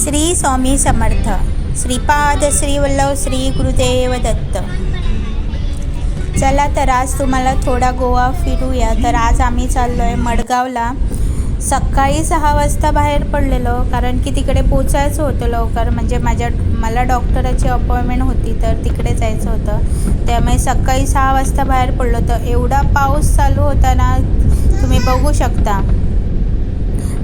श्री स्वामी समर्थ. श्रीपाद श्रीवल्लभ श्री गुरुदेव दत्त. चला तर आज तुम्हाला थोडा गोवा फिरूया. तर आज आम्ही चाललो आहे मडगावला. सकाळी सहा वाजता बाहेर पडलेलो कारण की तिकडे पोचायचं होतं लवकर. म्हणजे माझ्या मला डॉक्टराची अपॉइंटमेंट होती तर तिकडे जायचं होतं. त्यामुळे सकाळी सहा वाजता बाहेर पडलो. तर एवढा पाऊस चालू होता ना तुम्ही बघू शकता.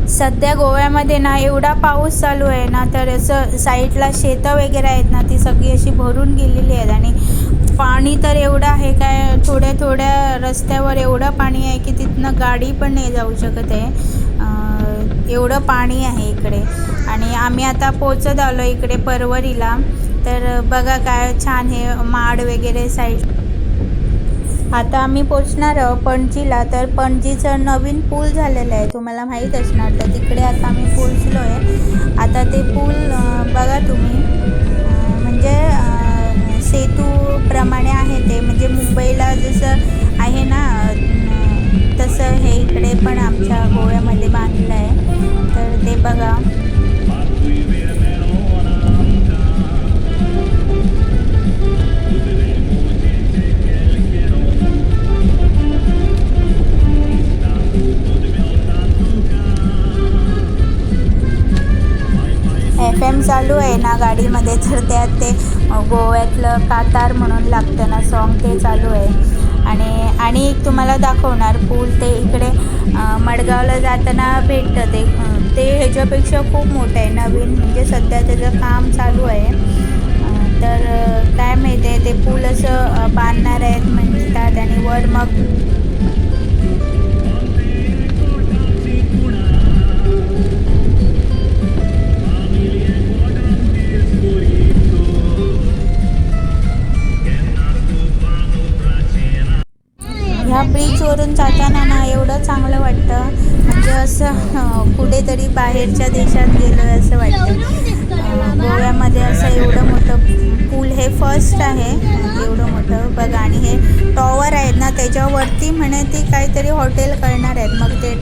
सध्या गोव्यामध्ये ना एवढा पाऊस चालू आहे ना तर असं साईडला शेतं वगैरे आहेत ना ती सगळी अशी भरून गेलेली आहेत. आणि पाणी तर एवढं आहे काय थोड्या थोड्या रस्त्यावर एवढं पाणी आहे की तिथनं गाडी पण नाही जाऊ शकत आहे. एवढं पाणी आहे इकडे. आणि आम्ही आता पोचत आलो इकडे परवरीला. तर बघा काय छान हे माड वगैरे साईड आता आम्ही पोचणार आहोत पणजीला. तर पणजीचं नवीन पूल झालेलं आहे. तुम्हाला माहीत असणार. तर तिकडे आता आम्ही पोचलो आहे एफ चालू आहे ना गाडीमध्ये तर त्यात ते गोव्यातलं कातार म्हणून लागतं ना सॉन्ग ते चालू आहे. आणि आणि एक तुम्हाला दाखवणार पूल ते इकडे मडगावला जाताना भेटतं ते. ते ह्याच्यापेक्षा खूप मोठं आहे नवीन म्हणजे सध्या त्याचं काम चालू आहे. तर काय माहिती आहे ते पूल असं बांधणार आहेत म्हणतात आणि वर मग ह्या ब्रिजवरून जाताना ना एवढं चांगलं वाटतं. म्हणजे असं कुठेतरी बाहेरच्या देशात गेलो आहे असं वाटतं गोव्यामध्ये असं एवढं मोठं पूल हे फर्स्ट आहे. एवढं मोठं बघा आणि हे टॉवर आहेत ना त्याच्यावरती म्हणे ती काहीतरी हॉटेल करणार आहेत. मग ते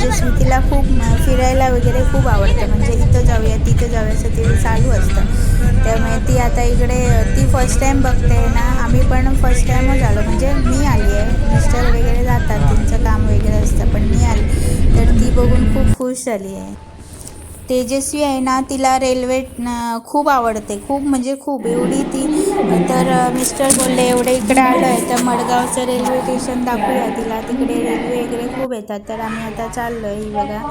म्हणजे ना तिला खूप फिरायला वगैरे खूप आवडतं. म्हणजे इथं जाऊया तिथं जाऊया असं तिथे चालू असतं. त्यामुळे ती आता इकडे ती फर्स्ट टाईम बघते ना आम्ही पण फर्स्ट टाईमच आलो. म्हणजे मी आली आहे. मिस्टर वगैरे जातात त्यांचं काम वगैरे असतं पण मी आली. तर ती बघून खूप खुश झाली आहे. तेजस्वी आहे ना तिला रेल्वे खूप आवडते. खूप म्हणजे खूप. एवढी ती तर मिस्टर बोलले एवढे इकडे आलं आहे तर मडगावचं रेल्वे स्टेशन दाखवूया तिला. तिकडे रेल्वे वगैरे खूप येतात. तर आम्ही आता चाललो आहे ही बघा.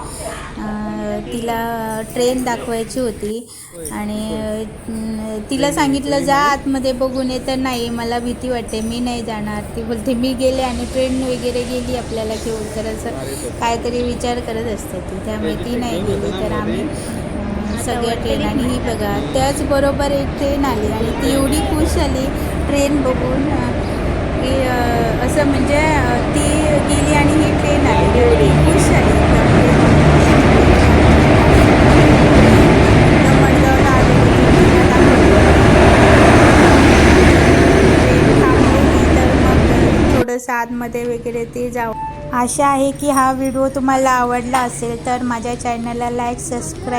तिला ट्रेन दाखवायची होती. आणि तिला सांगितलं जा आतमध्ये बघून ये. तर नाही मला भीती वाटते. मी नाही जाणार. ती बोलते मी गेले आणि ट्रेन वगैरे गेली आपल्याला घेऊन. तर असं काहीतरी विचार करत असते ती. त्यामुळे ती नाही गेली. तर आम्ही सगळ्या ट्रेन आणि ही बघा त्याचबरोबर एक ट्रेन आली आणि ती एवढी खुश झाली ट्रेन बघून की असं म्हणजे ती गेली आणि ही ट्रेन आली. एवढी खुश झाली. ट्रेन थांबलेली तर मग थोडंसं आतमध्ये वगैरे ते जाऊ आशा आहे की हा व्हिडिओ तुम्हाला आवडला असेल तर माझ्या चॅनलला लाईक सबस्क्राईब